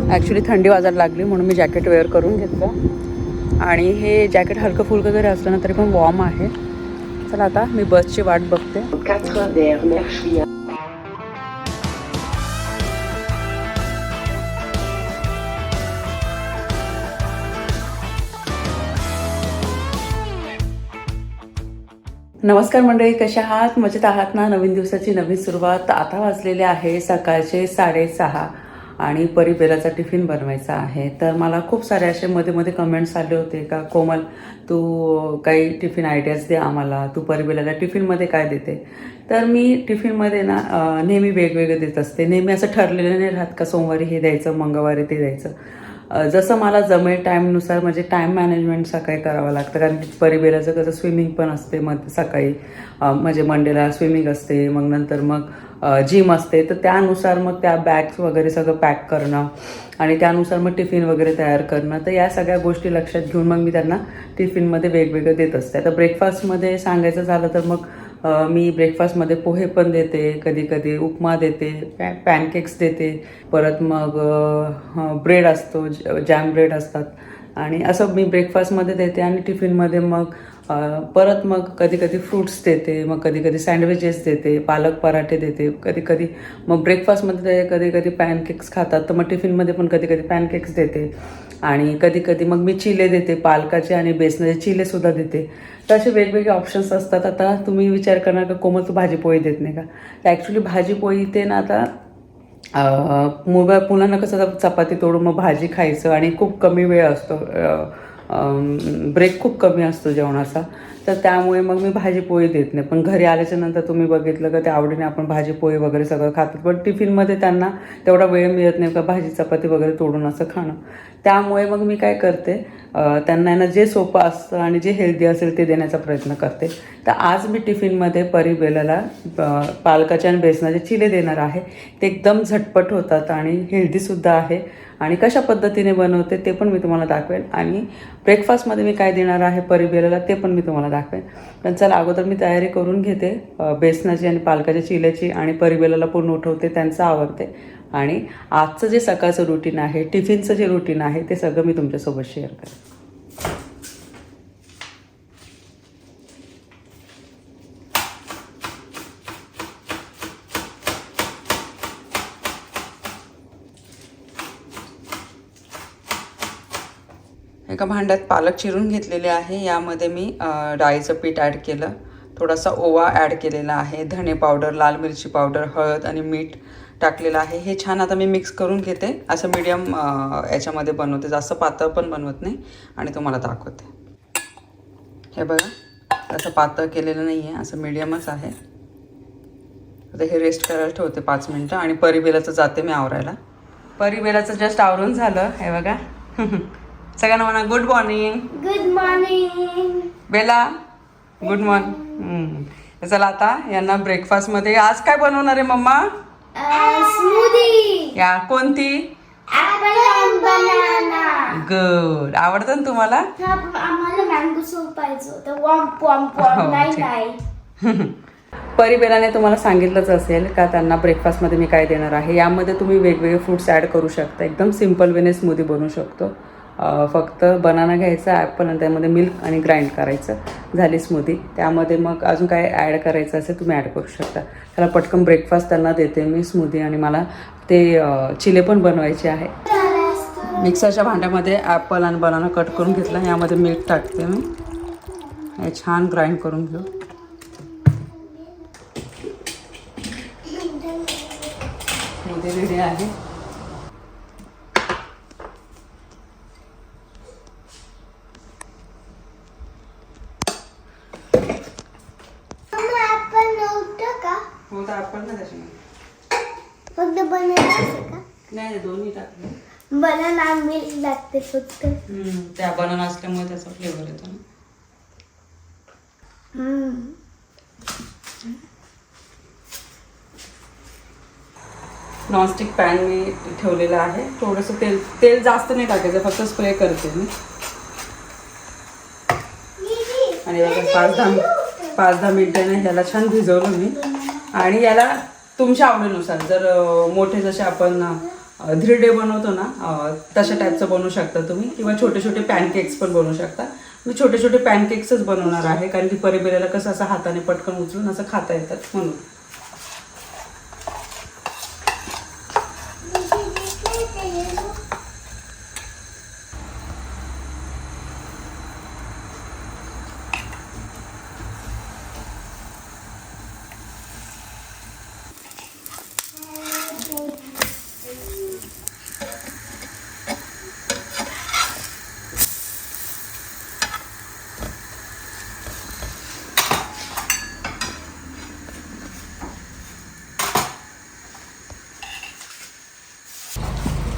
Actually थंडी वाजायला लागली म्हणून मी जॅकेट वेअर करून घेतलं. आणि हे जॅकेट हलकं फुलकं जरी असलं ना तरी पण वॉर्म आहे. चला आता मी बसची वाट बघते. नमस्कार मंडळी कशा आहात? मजेत आहात ना? नवीन दिवसाची नवीन सुरुवात. आता वाजलेली आहे सकाळचे साडेसहा. आणि परिबेलाचा टिफिन बनवायचा आहे. तर मला खूप सारे असे मध्ये मध्ये कमेंट्स आले होते का कोमल तू काही टिफिन आयडियाज दे आम्हाला तू परिबेलाला टिफिनमध्ये काय देते? तर मी टिफिनमध्ये ना नेहमी वेगवेगळे देत असते. नेहमी असं ठरलेलं नाही राहत का सोमवारी हे द्यायचं मंगळवारी ते द्यायचं. जसं मला जमेल टाईमनुसार म्हणजे टाईम मॅनेजमेंट सकाळी करावं लागतं. कारण की परिबेलाचं कसं स्विमिंग पण असते मग सकाळी. म्हणजे मंडेला स्विमिंग असते मग नंतर मग जिम असते. तर त्यानुसार मग त्या बॅग्स वगैरे सगळं पॅक करणं आणि त्यानुसार मग टिफिन वगैरे तयार करणं. तर या सगळ्या गोष्टी लक्षात घेऊन मग मी त्यांना टिफिनमध्ये वेगवेगळं देत असते. आता ब्रेकफास्टमध्ये सांगायचं झालं तर मग मी ब्रेकफास्टमध्ये पोहे पण देते कधी कधी उपमा देते पॅ पॅनकेक्स देते. परत मग ब्रेड असतो जॅम ब्रेड असतात. आणि असं मी ब्रेकफास्टमध्ये देते आणि टिफिनमध्ये मग परत मग कधी कधी फ्रूट्स देते मग कधी कधी सँडविचेस देते पालक पराठे देते. कधी कधी मग ब्रेकफास्टमध्ये कधी कधी पॅनकेक्स खातात तर मग टिफिनमध्ये पण कधी कधी पॅनकेक्स देते. आणि कधी कधी मग मी चिले देते पालकाचे आणि बेसनाचे चिलेसुद्धा देते. तर असे वेगवेगळे ऑप्शन्स असतात. आता तुम्ही विचार करणार का कोमल तू भाजीपोळी देत नाही का? तर ॲक्च्युली भाजीपोळी ते ना आता मुलगा मुलांना कसं चपाती तोडून मग भाजी खायचं आणि खूप कमी वेळ असतो. ब्रेक खूप कमी असतो जेवणाचा. तर त्यामुळे मग मी भाजीपोळी देत नाही. पण घरी आल्याच्यानंतर तुम्ही बघितलं का ते आवडीने आपण भाजीपोळी वगैरे सगळं खातो. पण टिफिनमध्ये त्यांना तेवढा वेळ मिळत नाही का भाजी चपाती वगैरे तोडून असं खाणं. त्यामुळे मग मी काय करते त्यांना आहे ना जे सोपं असतं आणि जे हेल्दी असेल ते देण्याचा प्रयत्न करते. तर आज मी टिफिनमध्ये परिबेलाला पालकाच्या आणि बेसनाचे चिले देणार आहे. ते एकदम झटपट होतात आणि हेल्दीसुद्धा आहे. आणि कशा पद्धतीने बनवते ते पण मी तुम्हाला दाखवेन. आणि ब्रेकफास्टमध्ये मी काय देणार आहे परिबेलाला ते पण मी तुम्हाला दाखवेन. पण चला अगोदर मी तयारी करून घेते. बेसनाची आणि पालकाच्या चिल्याची आणि परिबेलाला पूर्ण उठवते त्यांचं आवडते आणि आजचं जे सकाळचं रुटीन आहे टिफिनचं जे रुटीन आहे ते सगळं मी तुमच्यासोबत शेअर करेन. एका भांड्यात पालक चिरून घेतलेले आहे. यामध्ये मी डाळीचं पीठ ॲड केलं. थोडासा ओवा ॲड केलेला आहे. धणे पावडर लाल मिरची पावडर हळद आणि मीठ टाकलेलं आहे. हे छान आता मी मिक्स करून घेते. असं मीडियम याच्यामध्ये बनवते. जास्त पातळ पण बनवत नाही आणि तुम्हाला दाखवते. हे बघा. असं पातळ केलेलं नाही आहे असं मीडियमच आहे. आता हे रेस्ट करायला ठेवते पाच मिनटं आणि परिबेलाचं जाते मी आवरायला. परिबेलाचं जस्ट आवरून झालं. हे बघा. सगळ्यांना म्हणा good morning good morning Bela good morning चला आता यांना ब्रेकफास्टमध्ये आज काय बनवणार आहे मम्मा? स्मूदी या कोणती? गुड आवडतं ना तुम्हाला? आम्हाला मँगो सूप पाहिजे होतं. वॉम्प वॉम्प हो. नाही परिबेलाने तुम्हाला सांगितलंच असेल का त्यांना ब्रेकफास्टमध्ये मी काय देणार आहे? यामध्ये तुम्ही वेगवेगळे फ्रुट्स ॲड करू शकता. एकदम सिंपल वेने स्मूदी बनवू शकतो. फक्त बनाना घ्यायचा ॲपल आणि त्यामध्ये मिल्क आणि ग्राइंड करायचं. झाली स्मूदी त्यामध्ये मग अजून काय ॲड करायचं असेल तुम्ही ॲड करू शकता. त्याला पटकन ब्रेकफास्ट त्यांना देते मी स्मूदी आणि मला ते चिले पण बनवायचे आहे. मिक्सरच्या भांड्यामध्ये ॲपल आणि बनाना कट करून घेतला. यामध्ये मिल्क टाकते मी. हे छान ग्राइंड करून घेऊ. मध्ये रेडी आहे ऍपल नव्हतं का हो तर आपण ना त्याच्यामध्ये फक्त बनाना का नाही दोन्ही टाकले बनाना मिल्क लागते फक्त. त्या बनवून असल्यामुळे त्याचा फ्लेवर येतो ना. नॉनस्टिक पॅन मी ठेवलेला आहे. थोडंसं तेल तेल जास्त नाही टाकायचं फक्त स्प्रे करते मी. आणि बघा पाच दहा पाच दहा मिनिटाने ह्याला छान भिजवलं मी. आणि याला तुमच्या आवडीनुसार जर मोठे जसे आपण धिरडे बनवतो ना तशा टाईपचं बनवू शकता तुम्ही किंवा छोटे छोटे पॅनकेक्स पण बनवू शकता. मी छोटे छोटे पॅनकेक्सच बनवणार आहे कारण की परिबेराला कसं असं हाताने पटकन उचलून असं खाता येतात म्हणून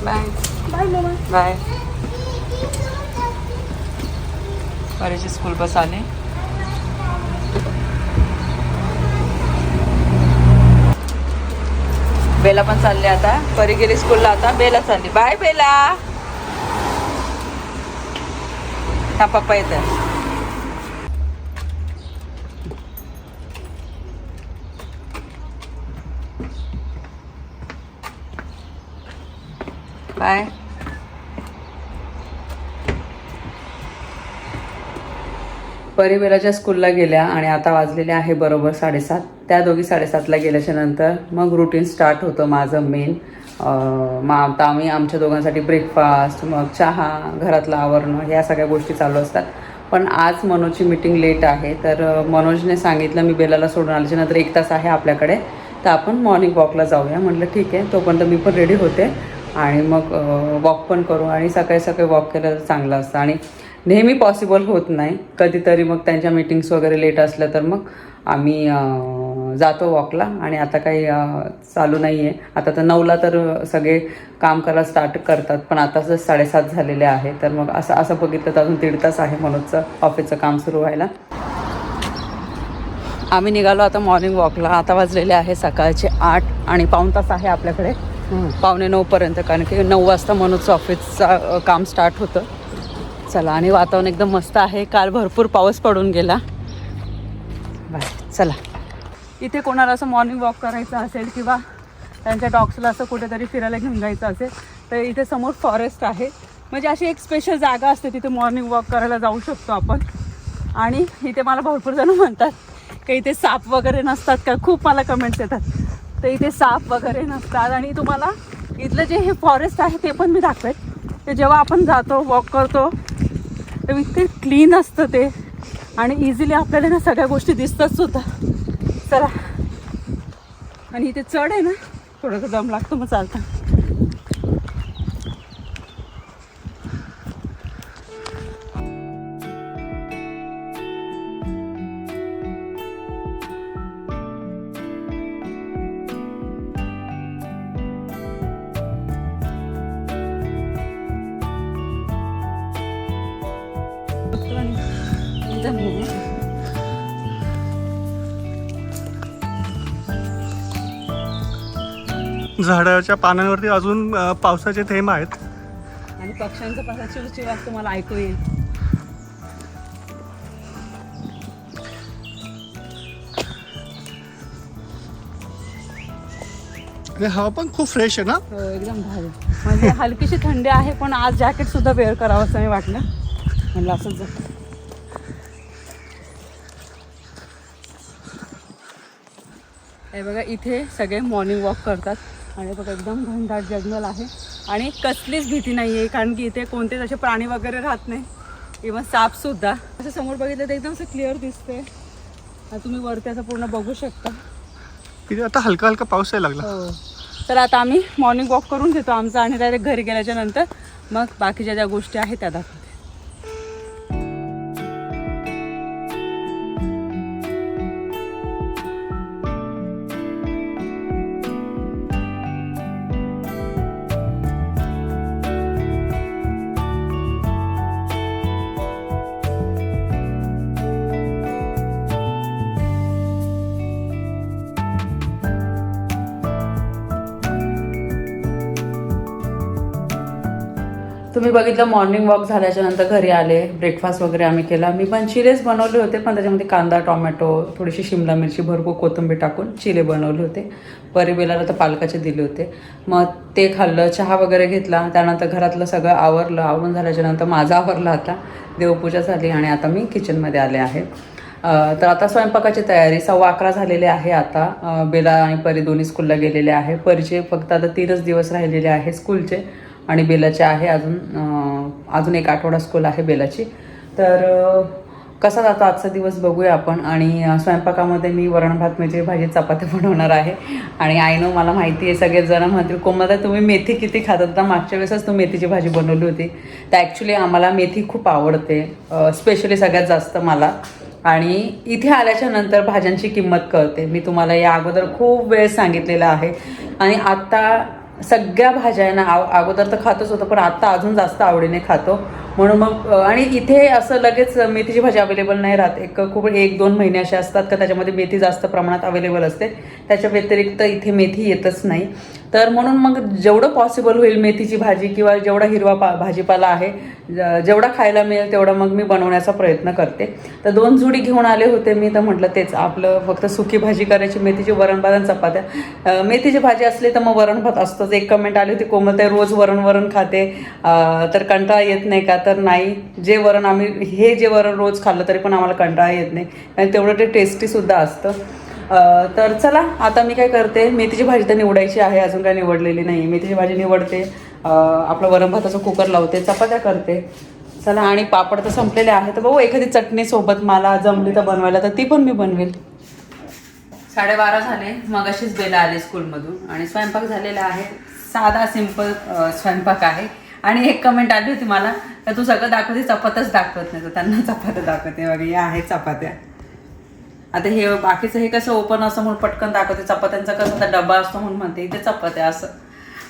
बाय बाय मम्मा बाय परीची स्कूल बस आली. बेला पण चालली आता. परी गेली स्कूलला आता. बेला चालली. बाय बेला. हा पप्पा येत बाय. परिवेराच्या स्कूलला गेल्या आणि आता वाजलेले आहे बरोबर साडेसात. त्या दोघी साडेसातला गेल्याच्यानंतर मग रुटीन स्टार्ट होतं माझं मेन मग आता आम्ही आमच्या दोघांसाठी ब्रेकफास्ट मग चहा घरातलं आवरणं ह्या सगळ्या गोष्टी चालू असतात. पण आज मनोजची मीटिंग लेट आहे तर मनोजने सांगितलं मी बेलाला सोडून आल्याच्यानंतर एक तास आहे आपल्याकडे. तर आपण मॉर्निंग वॉकला जाऊया. म्हटलं ठीक आहे तोपर्यंत मी पण रेडी होते. आणि मग वॉक पण करू. आणि सकाळी सकाळी वॉक केलं तर चांगलं असतं. आणि नेहमी पॉसिबल होत नाही. कधीतरी मग त्यांच्या मीटिंग्स वगैरे लेट असल्या तर मग आम्ही जातो वॉकला आणि आता काही चालू नाही आहे आता तर नऊला तर सगळे काम करायला स्टार्ट करतात. पण आता जर साडेसात झालेले आहे तर मग असं असं बघितलं तर अजून दीड तास आहे मनोजचं ऑफिसचं काम सुरू व्हायला. आम्ही निघालो आता मॉर्निंग वॉकला आता वाजलेले आहे सकाळचे आठ आणि पाऊण तास आहे आपल्याकडे. पावणे नऊपर्यंत कारण की नऊ वाजता मनोजचं ऑफिसचं काम स्टार्ट होतं. चला आणि वातावरण एकदम मस्त आहे. काल भरपूर पाऊस पडून गेला. बाय. चला. इथे कोणाला असं मॉर्निंग वॉक करायचं असेल किंवा त्यांच्या डॉग्सला असं कुठेतरी फिरायला घेऊन जायचं असेल तर इथे समोर फॉरेस्ट आहे. म्हणजे अशी एक स्पेशल जागा असते तिथे मॉर्निंग वॉक करायला जाऊ शकतो आपण. आणि इथे मला भरपूर जण म्हणतात की इथे साप वगैरे नसतात का? खूप मला कमेंट्स येतात. तर इथे साप वगैरे नसतात. आणि तुम्हाला इथलं जे हे फॉरेस्ट आहे ते पण मी दाखवेल ते जेव्हा आपण जातो वॉक करतो तर इतके क्लीन असतं ते. आणि इझिली आपल्याला ना सगळ्या गोष्टी दिसतात सुद्धा. चला. आणि इथे चढ आहे ना? थोडंसं दम लागतो मग चालतं. झाडाच्या पानांवरती अजून पावसाचे थेंब आहेत. आणि पक्ष्यांचा चिवचिवाट तुम्हाला ऐकू येईल. आणि हवा पण खूप फ्रेश आहे ना? हो एकदम भारी. म्हणजे हलकीशी थंडी आहे पण आज जॅकेट सुद्धा वेअर करावं असं मी वाटलं. म्हणलं असंच हे बघा इथे सगळे मॉर्निंग वॉक करतात. आणि बघा एकदम घनदाट जंगल आहे. आणि कसलीच भीती नाही आहे कारण की इथे कोणतेच असे प्राणी वगैरे राहत नाही. इवन सापसुद्धा असं समोर बघितलं तर एकदम असं क्लिअर दिसते तुम्ही वरती असं पूर्ण बघू शकता. तिथे आता हलका हलका पाऊस यायला लागला. हो. तर आता आम्ही मॉर्निंग वॉक करून घेतो आमचा आणि डायरेक्ट घरी गेल्याच्यानंतर. मग बाकीच्या ज्या गोष्टी आहेत त्या दाखवते. तुम्ही बघितलं मॉर्निंग वॉक झाल्याच्यानंतर घरी आले ब्रेकफास्ट वगैरे आम्ही केला. मी पण चिलेच बनवले होते पण त्याच्यामध्ये कांदा टोमॅटो थोडीशी शिमला मिरची भरपूर कोथिंबीर टाकून चिले बनवले होते. परिबेलाला तर पालकाचे दिले होते. मग ते खाल्लं चहा वगैरे घेतला. त्यानंतर घरातलं सगळं आवरलं. आवरून झाल्याच्यानंतर माझं आवरला आता. देवपूजा झाली आणि आता मी किचनमध्ये आले आहे. तर आता स्वयंपाकाची तयारी सव्वा अकरा झालेली आहे आता. बेला आणि परी दोन्ही स्कूलला गेलेले आहे. परीचे फक्त आता तीनच दिवस राहिलेले आहे स्कूलचे आणि बेलाची आहे अजून अजून एक आठवडा स्कूल आहे बेलाची. तर कसा जातो आजचा दिवस बघूया आपण. आणि स्वयंपाकामध्ये मी वरण भात मेथी भाजी चपाती बनवणार आहे. आणि आयनो मला माहिती आहे सगळेजण म्हणतील कोमदा तुम्ही मेथी किती खातात तर मागच्या वेळेसच तुम्ही मेथीची भाजी बनवली होती. तर ॲक्च्युली आम्हाला मेथी खूप आवडते स्पेशली सगळ्यात जास्त मला. आणि इथे आल्याच्यानंतर भाज्यांची किंमत कळते. मी तुम्हाला या अगोदर खूप वेळेस सांगितलेलं आहे. आणि आत्ता सगळ्या भाज्या आहे ना आव- अगोदर तर खातच होतं पण आता अजून जास्त आवडीने खातो. म्हणून मग आणि इथे असं लगेच मेथीची भाजी अवेलेबल नाही राहत. एक खूप एक दोन महिने असे असतात का त्याच्यामध्ये मेथी जास्त प्रमाणात अवेलेबल असते. त्याच्या व्यतिरिक्त इथे मेथी येतच नाही. तर म्हणून मग जेवढं पॉसिबल होईल मेथीची भाजी किंवा जेवढा हिरवा पा भाजीपाला आहे ज- जेवढा खायला मिळेल तेवढा मग मी बनवण्याचा प्रयत्न करते. तर दोन जुडी घेऊन आले होते मी तर म्हटलं तेच आपलं फक्त सुकी भाजी करायची मेथीची वरणभात आणि चपात्या. मेथीची भाजी असली तर मग वरण भात असतोच. एक कमेंट आली होती कोमलताई रोज वरण वरण खाते. तर कंटाळा येत नाही का? तर नाही जे वरण आम्ही हे जे वरण रोज खाल्लं तरी पण आम्हाला कंटाळा येत नाही. आणि तेवढं ते टेस्टीसुद्धा असतं. तर चला आता मी काय करते मेथीची भाजी तर निवडायची आहे अजून काय निवडलेली नाही. मेथीची भाजी निवडते आपलं वरण भाताचं कुकर लावते चपात्या करते. चला आणि पापड तर संपलेले आहे तर बघू एखादी चटणी सोबत मला जमली तर बनवायला तर ती पण मी बनवेल. साडेबारा झाले मग अशीच बेला आली स्कूलमधून आणि स्वयंपाक झालेला आहे. साधा सिंपल स्वयंपाक आहे. आणि एक कमेंट आली होती मला तर तू सगळं दाखवते चपात्याच दाखवत नाही तर त्यांना चपात्या दाखवते वगैरे या आहे चपात्या. आता हे बाकीचं हे कसं ओपन असं म्हणून पटकन दाखवते. चपात्यांचा कसं आता डबा असतो म्हणून म्हणते. इथे चपात्या असं.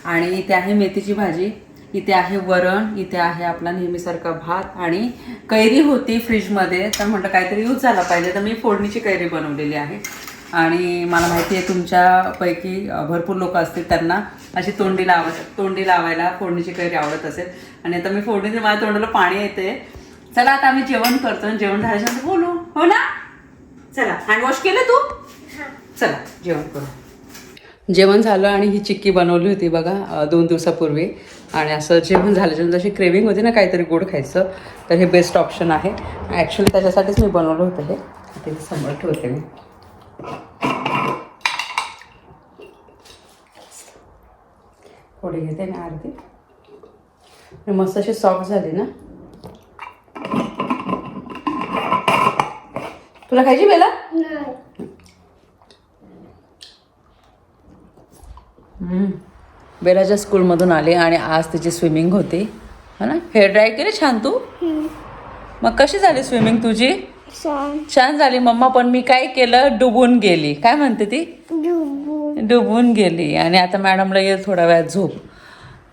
आणि इथे आहे मेथीची भाजी. इथे आहे वरण. इथे आहे आपला नेहमीसारखा भात. आणि कैरी होती फ्रीजमध्ये. तर म्हटलं काहीतरी यूज झाला पाहिजे. तर मी फोडणीची कैरी बनवलेली आहे. आणि मला माहिती आहे तुमच्यापैकी भरपूर लोक असतील त्यांना अशी तोंडी लावत तोंडी लावायला फोडणीची कैरी आवडत असेल. आणि आता मी फोडणीचे माझ्या तोंडाला पाणी येते चला आता आम्ही जेवण करतो. आणि जेवण झाल्याच्यानंतर बोलू. हो ना? चला हँडवॉश केलं तू? चला जेवण करू. जेवण झालं आणि ही चिक्की बनवली होती बघा दोन दिवसापूर्वी. आणि असं जेवण झाल्याच्यानंतर अशी क्रेविंग होती ना काहीतरी गोड खायचं तर हे बेस्ट ऑप्शन आहे. ॲक्च्युली त्याच्यासाठीच मी बनवलं होतं हे. ते समोर ठेवते मी. थोडी घेते ना अर्धी. आणि मस्त अशी सॉफ्ट झाली ना. तुला खायची बेला? नाही हम्म. बेलाच्या स्कूलमधून आले आणि आज तिची स्विमिंग होती. है ना? हेअर ड्राय केले छान तू? मग कशी झाली स्विमिंग तुझी? छान. छान झाली. मम्मा पण मी काय केलं? डुबून गेली. काय म्हणते ती? डुबून. डुबून गेली. आणि आता मॅडमला येईल थोडा वेळात झोप.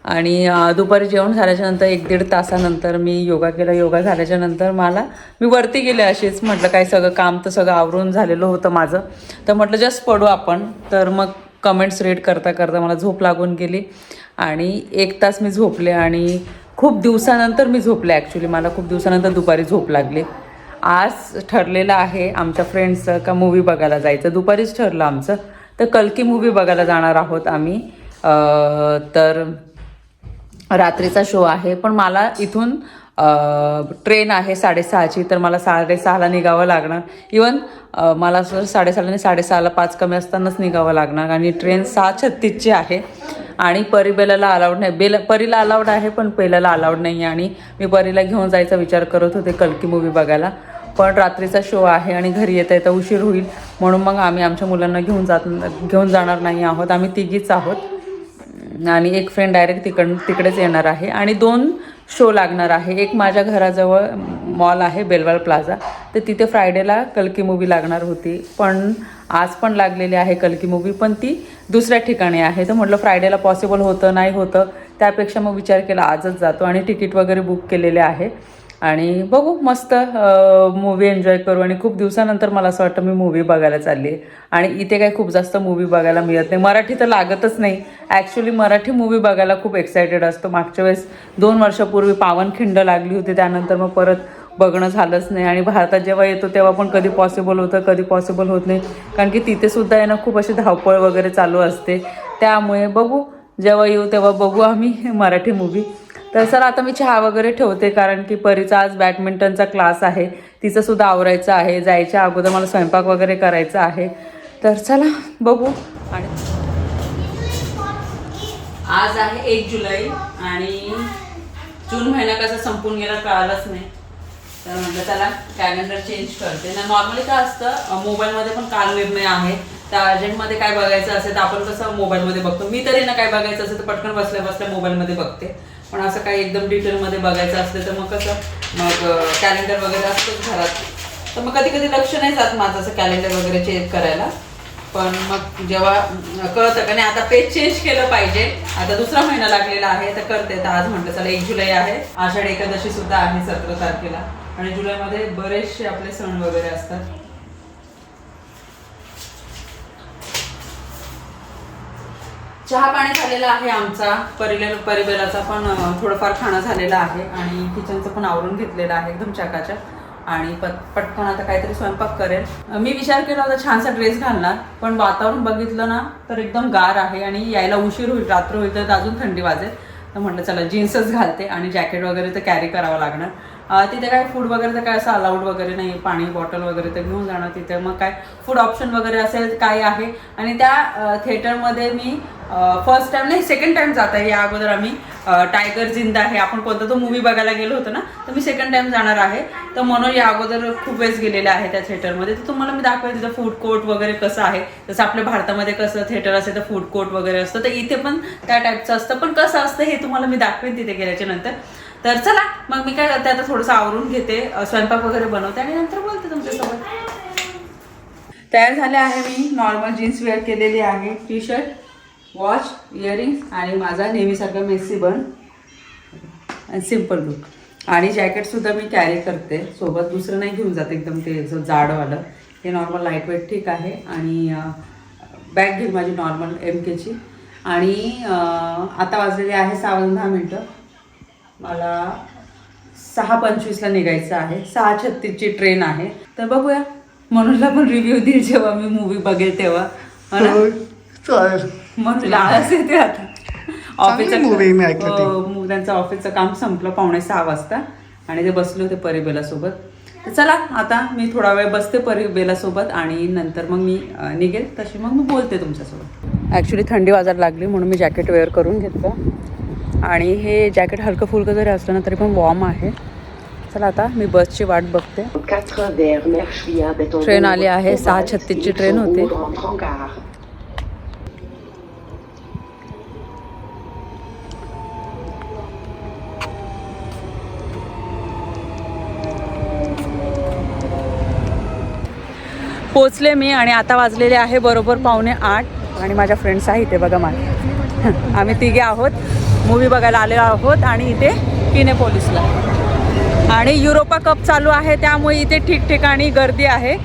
आणि दुपारी जेवण झाल्याच्यानंतर एक दीड तासानंतर मी योगा केला. योगा झाल्याच्यानंतर मला मी वरती गेले अशीच. म्हटलं काय सगळं काम तर सगळं आवरून झालेलं होतं माझं. तर म्हटलं जस्ट पडू आपण. तर मग कमेंट्स रीड करता करता मला झोप लागून गेली. आणि एक तास मी झोपले आणि खूप दिवसानंतर मी झोपले ॲक्च्युली मला खूप दिवसानंतर दुपारी झोप लागली. आज ठरलेलं आहे आमच्या फ्रेंड्सचं का मूवी बघायला जायचं. दुपारीच ठरलं आमचं. तर कलकी मूवी बघायला जाणार आहोत आम्ही. तर रात्रीचा शो आहे. पण मला इथून ट्रेन आहे साडेसहाची तर मला साडेसहाला निघावं लागणार. इवन मला असं साडेसहाला आणि साडेसहाला पाच कमी असतानाच निघावं लागणार. आणि ट्रेन सहा छत्तीसची आहे. आणि परी बेलाला अलाउड नाही. बेल परीला अलाउड आहे पण पेलाला अलाउड नाही आहे आणि मी परीला घेऊन जायचा विचार करत होते कलकी मूवी बघायला. पण रात्रीचा शो आहे आणि घरी येता येता उशीर होईल. म्हणून मग आम्ही आमच्या मुलांना घेऊन जात घेऊन जाणार नाही आहोत. आम्ही तिघीच आहोत. आणि एक फ्रेंड डायरेक्ट तिकड तिकडेच येणार आहे. आणि दोन शो लागणार आहे. एक माझ्या घराजवळ मॉल आहे बेलवाल प्लाझा तर तिथे फ्रायडेला कलकी मूवी लागणार होती. पण आज पण लागलेली आहे कलकी मूवी पण ती दुसऱ्या ठिकाणी आहे. तर म्हटलं फ्रायडेला पॉसिबल होतं नाही होतं त्यापेक्षा मग विचार केला आजच जातो. आणि तिकीट वगैरे बुक केलेले आहे. आणि बघू मस्त मूवी एन्जॉय करू. आणि खूप दिवसानंतर मला असं वाटतं मी मूवी बघायला चालली आहे आणि इथे काही खूप जास्त मूवी बघायला मिळत नाही. मराठी तर लागतच नाही. ॲक्च्युली मराठी मूवी बघायला खूप एक्सायटेड असतो. मागच्या वेळेस दोन वर्षापूर्वी पावनखिंड लागली होती. त्यानंतर मग परत बघणं झालंच नाही. आणि भारतात जेव्हा येतो तेव्हा पण कधी पॉसिबल होतं कधी पॉसिबल होत नाही. कारण की तिथेसुद्धा आहे ना खूप अशी धावपळ वगैरे चालू असते. त्यामुळे बघू जेव्हा येऊ तेव्हा बघू आम्ही मराठी मूवी तर सर आता मी चहा वगैरे ठेवते कारण की परीचा आज बॅडमिंटनचा क्लास आहे. तिचं सुद्धा आवरायचं आहे. जायच्या अगोदर मला स्वयंपाक वगैरे करायचा आहे. तर चला बघू. आणि आज आहे एक जुलै आणि जून महिना कसा संपून गेला कळालंच नाही. तर म्हटलं त्याला कॅलेंडर चेंज करते. ना नॉर्मली काय असतं मोबाईलमध्ये पण काल निर्णय आहे. त्या अर्जंटमध्ये काय बघायचं असेल तर आपण कसं मोबाईलमध्ये बघतो. मी तरी ना काय बघायचं असेल तर पटकन बसल्या बसल्या मोबाईलमध्ये बघते. पण असं काही एकदम डिटेलमध्ये बघायचं असलं तर मग कसं मग कॅलेंडर वगैरे असतोच घरात. तर मग कधी कधी लक्ष नाही जात माझं असं कॅलेंडर वगैरे चेक करायला. पण मग जेव्हा कळतं का नाही आता पेज चेंज केलं पाहिजे. आता दुसरा महिना लागलेला आहे तर करते. तर आज म्हटलं चला एक जुलै आहे. आषाढ एकादशी सुद्धा आहे सतरा तारखेला. आणि जुलैमध्ये बरेचसे आपले सण वगैरे असतात. चहा पाणी झालेला आहे आमचा. परिले परिबेलाचा पण थोडंफार खाणं झालेलं आहे आणि किचनचं पण आवरून घेतलेलं आहे एकदम चकाच्या आणि पट पटकन आता काहीतरी स्वयंपाक करेल. मी विचार केला होता छानसा ड्रेस घालणार पण वातावरण बघितलं ना तर एकदम गार आहे आणि यायला उशीर होईल रात्र होईल तर अजून थंडी वाजेल. तर म्हटलं चला जीन्सच घालते आणि जॅकेट वगैरे तर कॅरी करावं लागणार. तिथे काय फूड वगैरे तर काय असं अलाउड वगैरे नाही पाणी बॉटल वगैरे तर घेऊन जाणार तिथे. मग काय फूड ऑप्शन वगैरे असेल तर काय आहे. आणि त्या थिएटरमध्ये मी फर्स्ट टाइम नाही सेकंड टाइम जात आहे या अगोदर आम्ही. टायगर जिंदा आहे. आपण कोणता तो मूवी बघायला गेलो होतो ना तर मी सेकंड टाइम जाणार आहे. तर म्हणून या अगोदर खूप वेळेस गेलेलं आहे त्या थिएटरमध्ये तर तुम्हाला मी दाखवेल तिथं फूड कोर्ट वगैरे कसं आहे. जसं आपल्या भारतामध्ये कसं थिएटर असेल तर फूड कोर्ट वगैरे असतं. तर इथे पण त्या टाईपचं असतं. पण कसं असतं हे तुम्हाला मी दाखवेन तिथे गेल्याच्यानंतर. तर चला मग मी काय करते आता थोडंसं आवरून घेते. स्वयंपाक वगैरे बनवते आणि नंतर बोलते तुमच्यासोबत. तयार झाले आहे मी. नॉर्मल जीन्स वेअर केलेली आहे. टी शर्ट वॉच इयरिंग आणि माझा नेहमीसारखा मेसी बन आणि सिंपल लुक. आणि जॅकेटसुद्धा मी कॅरी करते. सोबत दुसरं नाही घेऊन जात एकदम ते जो जाडवालं. हे नॉर्मल लाईटवेट ठीक आहे. आणि बॅग घेईल माझी नॉर्मल एम केची आणि आता वाजलेली आहे सावन दहा मिनटं. मला सहा पंचवीसला निघायचं आहे. सहा छत्तीसची ट्रेन आहे. तर बघूया. मनोजला पण रिव्ह्यू देईल जेव्हा मी मूवी बघेल तेव्हा. हो मला चालेल आळस येते आता. ऑफिसचं movie मी ऐकलं ते. हो, मग त्यांचं ऑफिसचं काम संपलं पावणे सहा वाजता. आणि ते बसले होते परिबेला सोबत तर चला आता मी थोडा वेळ बसते परिबेला सोबत आणि नंतर मग मी अं, निघेल. तशी मग मी बोलते तुमच्यासोबत. ॲक्च्युली थंडी वाजायला लागली म्हणून मी जॅकेट वेअर करून घेतलं. आणि हे जॅकेट हलकं फुलकं जरी असलं ना तरी पण वॉर्म आहे. चला आता मी बसची वाट बघते. 4 vers Merchvia béton. ट्रेन आली आहे सहा छत्तीसची ट्रेन होती. पोचले मी आणि आता वाजलेले आहे बरोबर पावणे आठ. आणि माझ्या फ्रेंड्स आहे इथे बघा मला आम्ही तिघे आहोत. मूवी बघायला आलेलो आहोत आणि इथे किने पोलिसला आणि युरोपा कप चालू आहे त्यामुळे इथे ठिकठिकाणी गर्दी आहे.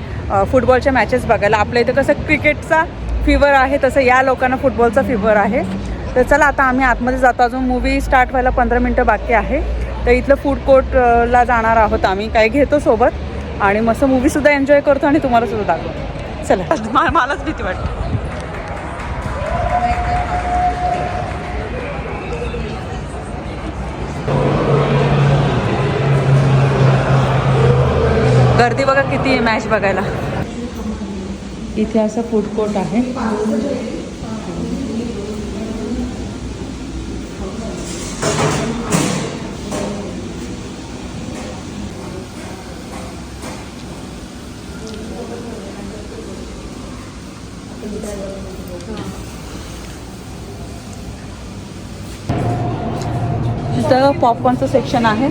फुटबॉलच्या मॅचेस बघायला. आपल्या इथे कसं क्रिकेटचा फिवर आहे तसं या लोकांना फुटबॉलचा फिवर आहे. तर चला आता आम्ही आतमध्ये जातो. अजून मूवी स्टार्ट व्हायला पंधरा मिनटं बाकी आहे. तर इथलं फूड कोर्टला जाणार आहोत आम्ही. काय घेतो सोबत. आणि मस्त मूवीसुद्धा एन्जॉय करतो आणि तुम्हाला सुद्धा दाखवतो. चला. मलाच भीती वाटते. गर्दी बघा किती आहे मॅच बघायला. इथे असं फूड कोर्ट आहे तिथं पॉपकॉर्नचं सेक्शन आहे.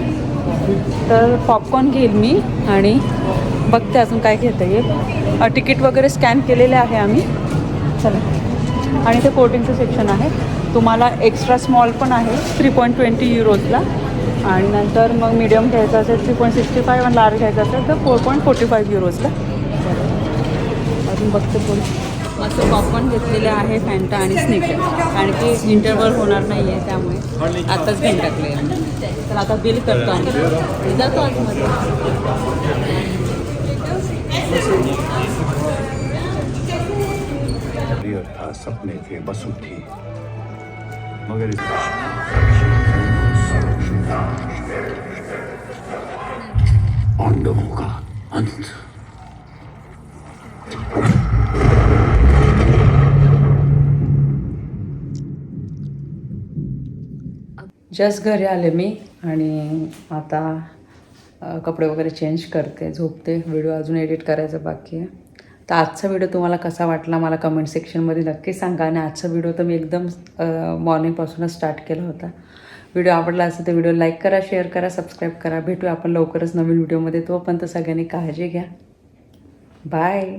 तर पॉपकॉर्न घेईल मी आणि बघते अजून काय घेता येईल. तिकीट वगैरे स्कॅन केलेले आहे आम्ही. चला. आणि ते कोटिंगचं सेक्शन आहे. तुम्हाला एक्स्ट्रा स्मॉल पण आहे थ्री पॉईंट ट्वेंटी युरोजला आणि नंतर मग मीडियम घ्यायचं असेल थ्री पॉईंट सिक्स्टी फाईव्ह आणि लार्ज घ्यायचं असेल तर फोर पॉईंट फोर्टी फाईव्ह युरोजला अजून बघते बोल असं पॉपकॉर्न घेतलेलं आहे फॅन्टा आणि स्निकर कारण की इंटरव्हल होणार नाही आहे त्यामुळे आताच घेऊन टाकले तर आता बिल करतो आम्ही जातो आतमध्ये सपने थे बसु थी मगर अंडों का अंत जस्ट घरी आले मी आणि आता कपडे वगैरे चेंज करते झोपते. व्हिडिओ अजून एडिट करायचं बाकी आहे. तर आजचा व्हिडिओ तुम्हाला कसा वाटला मला कमेंट सेक्शनमध्ये नक्की सांगा. आणि आजचा व्हिडिओ तर मी एकदम मॉर्निंगपासूनच स्टार्ट केला होता. व्हिडिओ आवडला असेल तर व्हिडिओ लाईक करा शेअर करा सबस्क्राईब करा. भेटू आपण लवकरच नवीन व्हिडिओमध्ये तोपर्यंत सगळ्यांनी काळजी घ्या. बाय